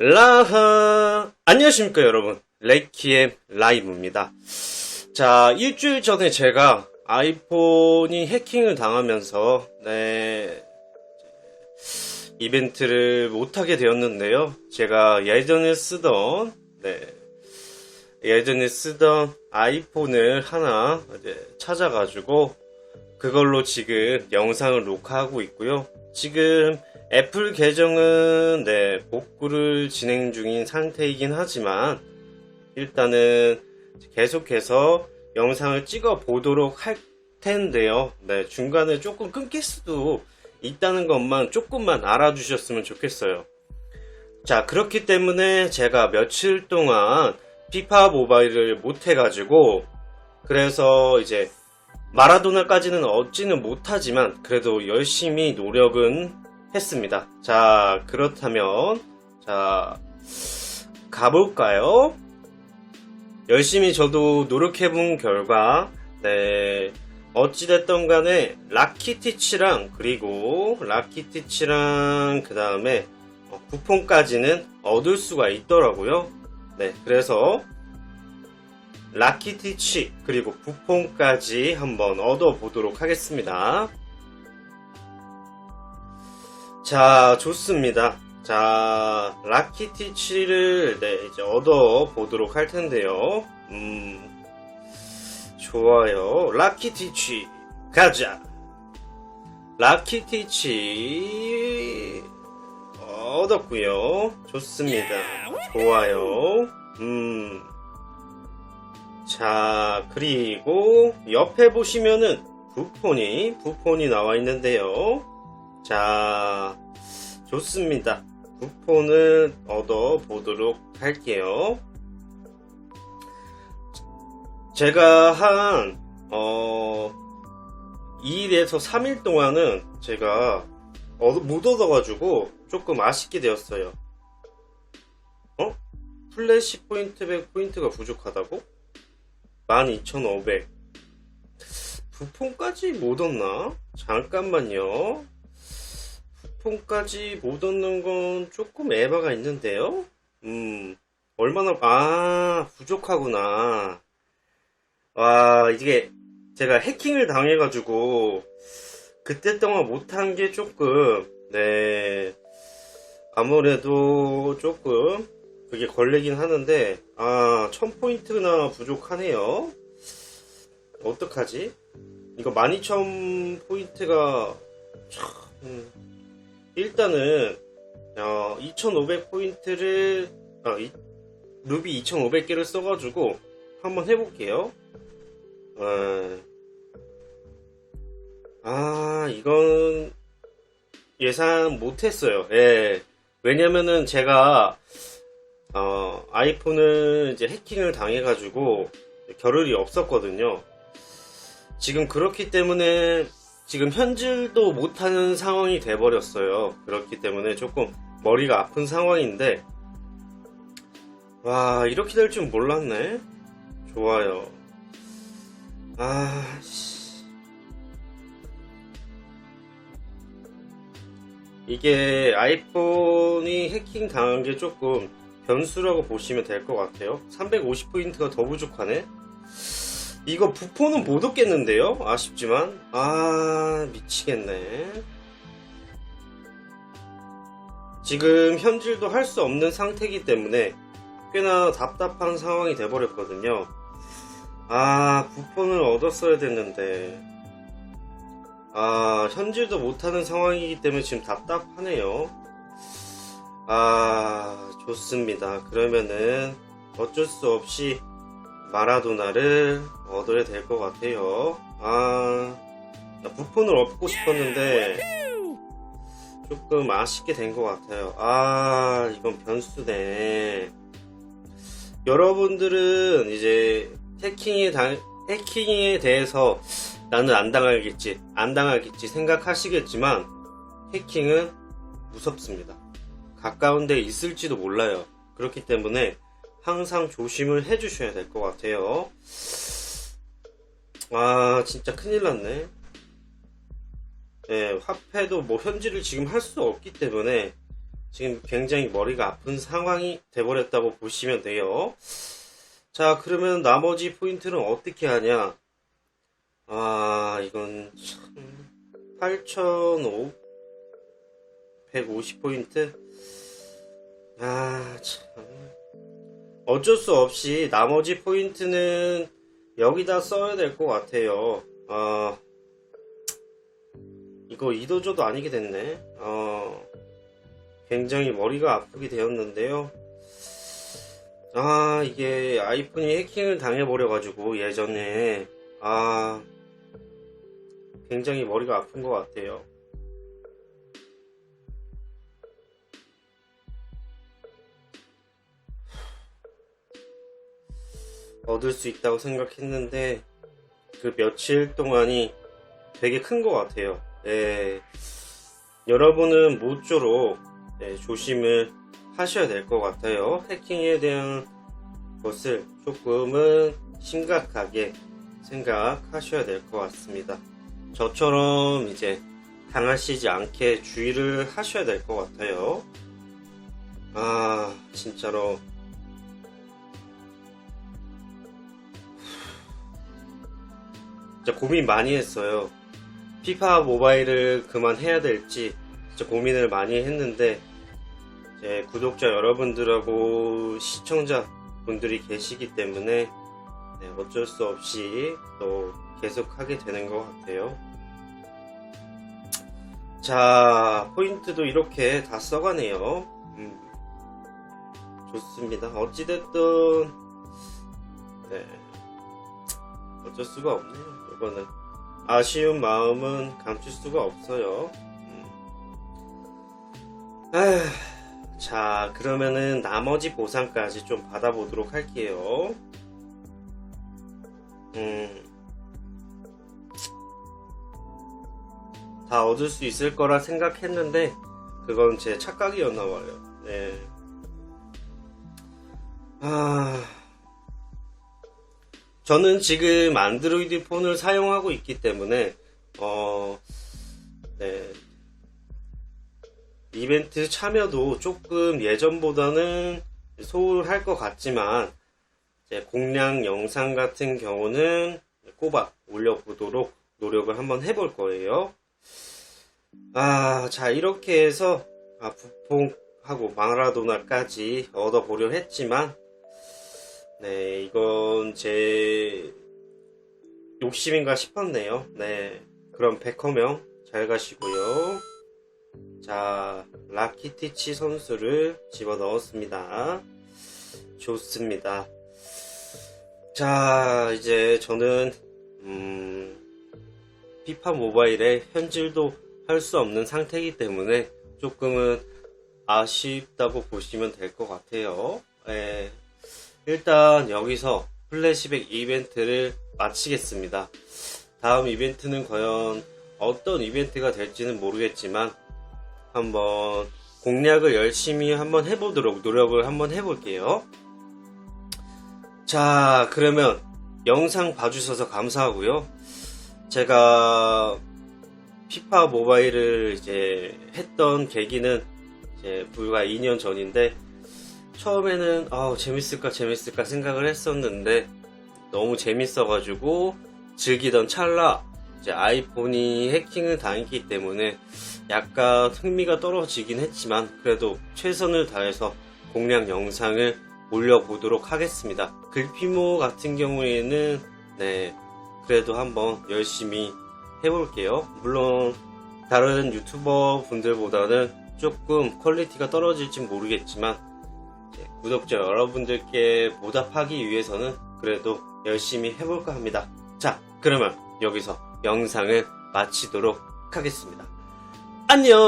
라하. 안녕하십니까 여러분. 레이키의 라이브입니다. 자 일주일 전에 제가 아이폰이 해킹을 당하면서 네 이벤트를 못하게 되었는데요. 제가 예전에 쓰던 네 예전에 쓰던 아이폰을 하나 찾아가지고 그걸로 지금 영상을 녹화하고 있고요. 지금 애플 계정은 네, 복구를 진행 중인 상태이긴 하지만 일단은 계속해서 영상을 찍어 보도록 할 텐데요. 네, 중간에 조금 끊길 수도 있다는 것만 조금만 알아주셨으면 좋겠어요. 자, 그렇기 때문에 제가 며칠 동안 피파 모바일을 못 해가지고 그래서 이제 마라도나까지는 얻지는 못하지만 그래도 열심히 노력은 했습니다. 자, 그렇다면, 자, 가볼까요? 열심히 저도 노력해본 결과, 네, 어찌됐던 간에, 라키티치랑, 그리고, 라키티치랑, 그 다음에, 쿠폰까지는 얻을 수가 있더라고요. 네, 그래서, 라키티치, 그리고 부폰까지 한번 얻어보도록 하겠습니다. 자, 좋습니다. 자, 라키티치를 네, 이제 얻어 보도록 할 텐데요. 음, 좋아요. 라키티치 가자. 라키티치 얻었고요. 좋습니다. 좋아요. 음. 자, 그리고 옆에 보시면은 부폰이 부폰이 나와 있는데요. 자, 좋습니다. 쿠폰을 얻어 보도록 할게요. 제가 한, 어, 2일에서 3일 동안은 제가 얻- 못 얻어가지고 조금 아쉽게 되었어요. 어? 플래시 포인트백 포인트가 부족하다고? 12,500. 부폰까지 못 얻나? 잠깐만요. 부폰까지 못 얻는 건 조금 에바가 있는데요? 음, 얼마나, 아, 부족하구나. 와, 이게 제가 해킹을 당해가지고, 그때 동안 못한 게 조금, 네, 아무래도 조금, 그게 걸리긴 하는데, 아, 1000포인트나 부족하네요. 어떡하지? 이거 12,000포인트가, 참, 음, 일단은, 어, 2,500포인트를, 아, 이- 루비 2,500개를 써가지고, 한번 해볼게요. 어, 아, 이건, 예상 못했어요. 예. 왜냐면은 제가, 어, 아이폰을 이제 해킹을 당해가지고, 겨를이 없었거든요. 지금 그렇기 때문에 지금 현질도 못하는 상황이 돼버렸어요. 그렇기 때문에 조금 머리가 아픈 상황인데, 와, 이렇게 될 줄 몰랐네. 좋아요. 아, 씨. 이게 아이폰이 해킹 당한 게 조금 변수라고 보시면 될 것 같아요. 350포인트가 더 부족하네. 이거 부포는 못 얻겠는데요? 아쉽지만. 아, 미치겠네. 지금 현질도 할 수 없는 상태이기 때문에 꽤나 답답한 상황이 돼버렸거든요. 아, 부폰을 얻었어야 됐는데. 아, 현질도 못하는 상황이기 때문에 지금 답답하네요. 아, 좋습니다. 그러면은 어쩔 수 없이 마라도나를 얻어야 될 것 같아요. 아, 나 부폰을 얻고 싶었는데 조금 아쉽게 된 것 같아요. 아, 이건 변수네. 여러분들은 이제 해킹에 당, 해킹에 대해서 나는 안 당하겠지, 안 당하겠지 생각하시겠지만 해킹은 무섭습니다. 가까운 데 있을지도 몰라요. 그렇기 때문에 항상 조심을 해주셔야 될 것 같아요. 아, 진짜 큰일 났네. 예, 화폐도 뭐 현질을 지금 할 수 없기 때문에 지금 굉장히 머리가 아픈 상황이 돼버렸다고 보시면 돼요. 자, 그러면 나머지 포인트는 어떻게 하냐? 아, 이건 참, 8,150 포인트? 아, 참. 어쩔 수 없이 나머지 포인트는 여기다 써야 될 것 같아요. 아, 이거 이도저도 아니게 됐네. 어, 굉장히 머리가 아프게 되었는데요. 아, 이게 아이폰이 해킹을 당해버려 가지고 예전에, 아, 굉장히 머리가 아픈 것 같아요. 얻을 수 있다고 생각했는데, 그 며칠 동안이 되게 큰 것 같아요. 네. 여러분은 모쪼록 네, 조심을 하셔야 될 것 같아요. 해킹에 대한 것을 조금은 심각하게 생각하셔야 될 것 같습니다. 저처럼 이제 당하시지 않게 주의를 하셔야 될 것 같아요. 아, 진짜로. 진짜 고민 많이 했어요. 피파 모바일을 그만해야 될지 진짜 고민을 많이 했는데 이제 구독자 여러분들하고 시청자 분들이 계시기 때문에 네, 어쩔 수 없이 또 계속 하게 되는 것 같아요. 자, 포인트도 이렇게 다 써가네요. 음, 좋습니다. 어찌됐든, 네, 어쩔 수가 없네요. 이거는. 아쉬운 마음은 감출 수가 없어요. 음. 아휴, 자, 그러면은 나머지 보상까지 좀 받아보도록 할게요. 음. 다 얻을 수 있을 거라 생각했는데, 그건 제 착각이었나 봐요. 네. 아. 저는 지금 안드로이드 폰을 사용하고 있기 때문에, 어, 네. 이벤트 참여도 조금 예전보다는 소홀할 것 같지만, 공략 영상 같은 경우는 꼬박 올려보도록 노력을 한번 해볼 거예요. 아, 자, 이렇게 해서, 아, 부퐁하고 마라도나까지 얻어보려 했지만, 네, 이건 제 욕심인가 싶었네요. 네, 그럼 백허명 잘 가시고요. 자, 라키티치 선수를 집어 넣었습니다. 좋습니다. 자, 이제 저는 음, 피파 모바일에 현질도 할 수 없는 상태이기 때문에 조금은 아쉽다고 보시면 될 것 같아요. 예. 일단 여기서 플래시백 이벤트를 마치겠습니다. 다음 이벤트는 과연 어떤 이벤트가 될지는 모르겠지만 한번 공략을 열심히 한번 해보도록 노력을 한번 해볼게요. 자, 그러면 영상 봐주셔서 감사하고요. 제가 피파 모바일을 이제 했던 계기는 이제 불과 2년 전인데 처음에는 아 재밌을까 재밌을까 생각을 했었는데 너무 재밌어가지고 즐기던 찰나 이제 아이폰이 해킹을 당했기 때문에 약간 흥미가 떨어지긴 했지만 그래도 최선을 다해서 공략 영상을 올려보도록 하겠습니다. 글피모 같은 경우에는 네 그래도 한번 열심히 해볼게요. 물론 다른 유튜버 분들보다는 조금 퀄리티가 떨어질지 모르겠지만 구독자 여러분들께 보답하기 위해서는 그래도 열심히 해볼까 합니다. 자, 그러면 여기서 영상을 마치도록 하겠습니다. 안녕!